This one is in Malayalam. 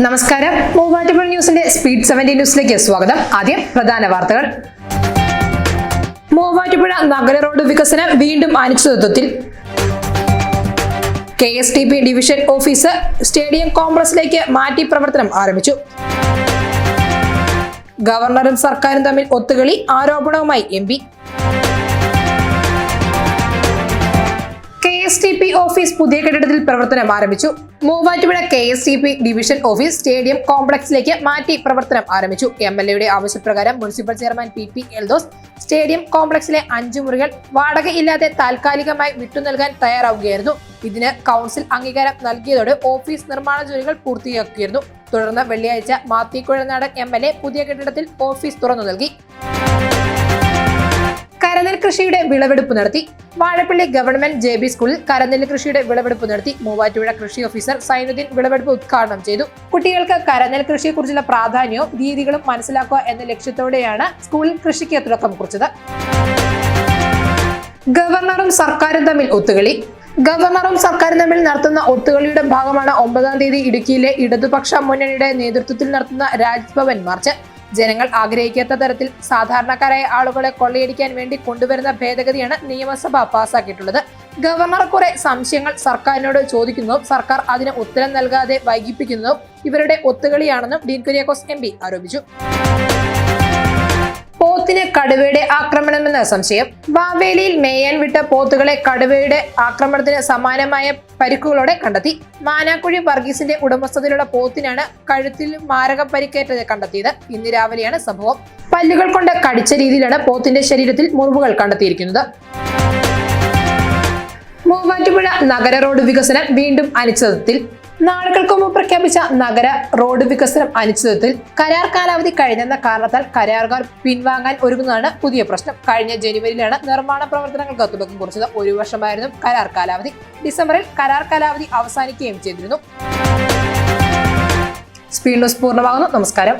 നമസ്കാരം. മൂവാറ്റുപുഴ ന്യൂസിന്റെ സ്പീഡ് സെവന്റി ന്യൂസിലേക്ക് സ്വാഗതം. ആദ്യം പ്രധാന വാർത്തകൾ. മൂവാറ്റുപുഴ നഗര റോഡ് വികസനം വീണ്ടും അനിശ്ചിതത്വത്തിൽ. K S T P division office stadium കോംപ്ലക്സിലേക്ക് മാറ്റി പ്രവർത്തനം ആരംഭിച്ചു. ഗവർണറും സർക്കാരും തമ്മിൽ ഒത്തുകളി ആരോപണവുമായി M P. S T P office പുതിയ കെട്ടിടത്തിൽ പ്രവർത്തനം ആരംഭിച്ചു. Muvattupuzha K S T P division office stadium കോംപ്ലക്സിലേക്ക് മാറ്റി പ്രവർത്തനം ആരംഭിച്ചു. എം എൽ എയുടെ ആവശ്യപ്രകാരം municipal chairman P P Eldhose stadium കോംപ്ലക്സിലെ അഞ്ചു മുറികൾ വാടകയില്ലാതെ താൽക്കാലികമായി വിട്ടു നൽകാൻ തയ്യാറാവുകയായിരുന്നു. ഇതിന് കൗൺസിൽ അംഗീകാരം നൽകിയതോടെ ഓഫീസ് നിർമ്മാണ ജോലികൾ പൂർത്തിയാക്കിയിരുന്നു. തുടർന്ന് വെള്ളിയാഴ്ച മാത്തിക്കുഴനാടൻ എം എൽ എ പുതിയ കെട്ടിടത്തിൽ ഓഫീസ് തുറന്നു നൽകി. കരനെൽ കൃഷിയുടെ വിളവെടുപ്പ് നടത്തി. വാഴപ്പള്ളി ഗവൺമെന്റ് ജെ ബി സ്കൂളിൽ കരനെൽ കൃഷിയുടെ വിളവെടുപ്പ് നടത്തി. മൂവാറ്റുപുഴ കൃഷി ഓഫീസർ സൈനുദ്ദീൻ വിളവെടുപ്പ് ഉദ്ഘാടനം ചെയ്തു. കുട്ടികൾക്ക് കരനെൽ കൃഷിയെക്കുറിച്ചുള്ള പ്രാധാന്യവും രീതികളും മനസ്സിലാക്കുക എന്ന ലക്ഷ്യത്തോടെയാണ് സ്കൂളിൽ കൃഷിക്ക് തുടക്കം കുറിച്ചത്. ഗവർണറും സർക്കാരും തമ്മിൽ ഒത്തുകളി. ഗവർണറും സർക്കാരും തമ്മിൽ നടത്തുന്ന ഒത്തുകളിയുടെ ഭാഗമാണ് ഒമ്പതാം തീയതി ഇടുക്കിയിലെ ഇടതുപക്ഷ മുന്നണിയുടെ നേതൃത്വത്തിൽ നടത്തുന്ന രാജ്ഭവൻ മാർച്ച്. ജനങ്ങൾ ആഗ്രഹിക്കാത്ത തരത്തിൽ സാധാരണക്കാരായ ആളുകളെ കൊള്ളയടിക്കാൻ വേണ്ടി കൊണ്ടുവരുന്ന ഭേദഗതിയാണ് നിയമസഭ പാസാക്കിയിട്ടുള്ളത്. ഗവർണർ കുറെ സംശയങ്ങൾ സർക്കാരിനോട് ചോദിക്കുന്നതും സർക്കാർ അതിന് ഉത്തരം നൽകാതെ വൈകിപ്പിക്കുന്നതും ഇവരുടെ ഒത്തുകളിയാണെന്നും ഡീൻ കുര്യാക്കോസ് എം ആരോപിച്ചു. പോത്തിന് കടുവയുടെ ആക്രമണമെന്ന സംശയം. വാവേലിയിൽ മേയാൻ വിട്ട പോത്തുകളെ കടുവയുടെ ആക്രമണത്തിന് സമാനമായ പരിക്കുകളോടെ കണ്ടെത്തി. മാനാക്കുഴി വർഗീസിന്റെ ഉടമസ്ഥതയിലുള്ള പോത്തിനാണ് കഴുത്തിൽ മാരക പരിക്കേറ്റത് കണ്ടെത്തിയത്. ഇന്ന് രാവിലെയാണ് സംഭവം. പല്ലുകൾ കൊണ്ട് കടിച്ച രീതിയിലാണ് പോത്തിന്റെ ശരീരത്തിൽ മുറിവുകൾ കണ്ടെത്തിയിരിക്കുന്നത്. മൂവാറ്റുപുഴ നഗര റോഡ് വികസനം വീണ്ടും അനിശ്ചിതത്വത്തിൽ. നാളുകൾക്ക് മുമ്പ് പ്രഖ്യാപിച്ച നഗര റോഡ് വികസനം അനിശ്ചിതത്തിൽ കരാർ കാലാവധി കഴിഞ്ഞെന്ന കാരണത്താൽ കരാറുകാർ പിൻവാങ്ങാൻ ഒരുങ്ങുന്നതാണ് പുതിയ പ്രശ്നം. കഴിഞ്ഞ ജനുവരിയിലാണ് നിർമ്മാണ പ്രവർത്തനങ്ങൾക്ക് തുടക്കം കുറിച്ചത്. ഒരു വർഷമായിരുന്നു കരാർ കാലാവധി. ഡിസംബറിൽ കരാർ കാലാവധി അവസാനിക്കുകയും ചെയ്തിരുന്നു. സ്പീഡ് ന്യൂസ് പൂർണമാകുന്നു. നമസ്കാരം.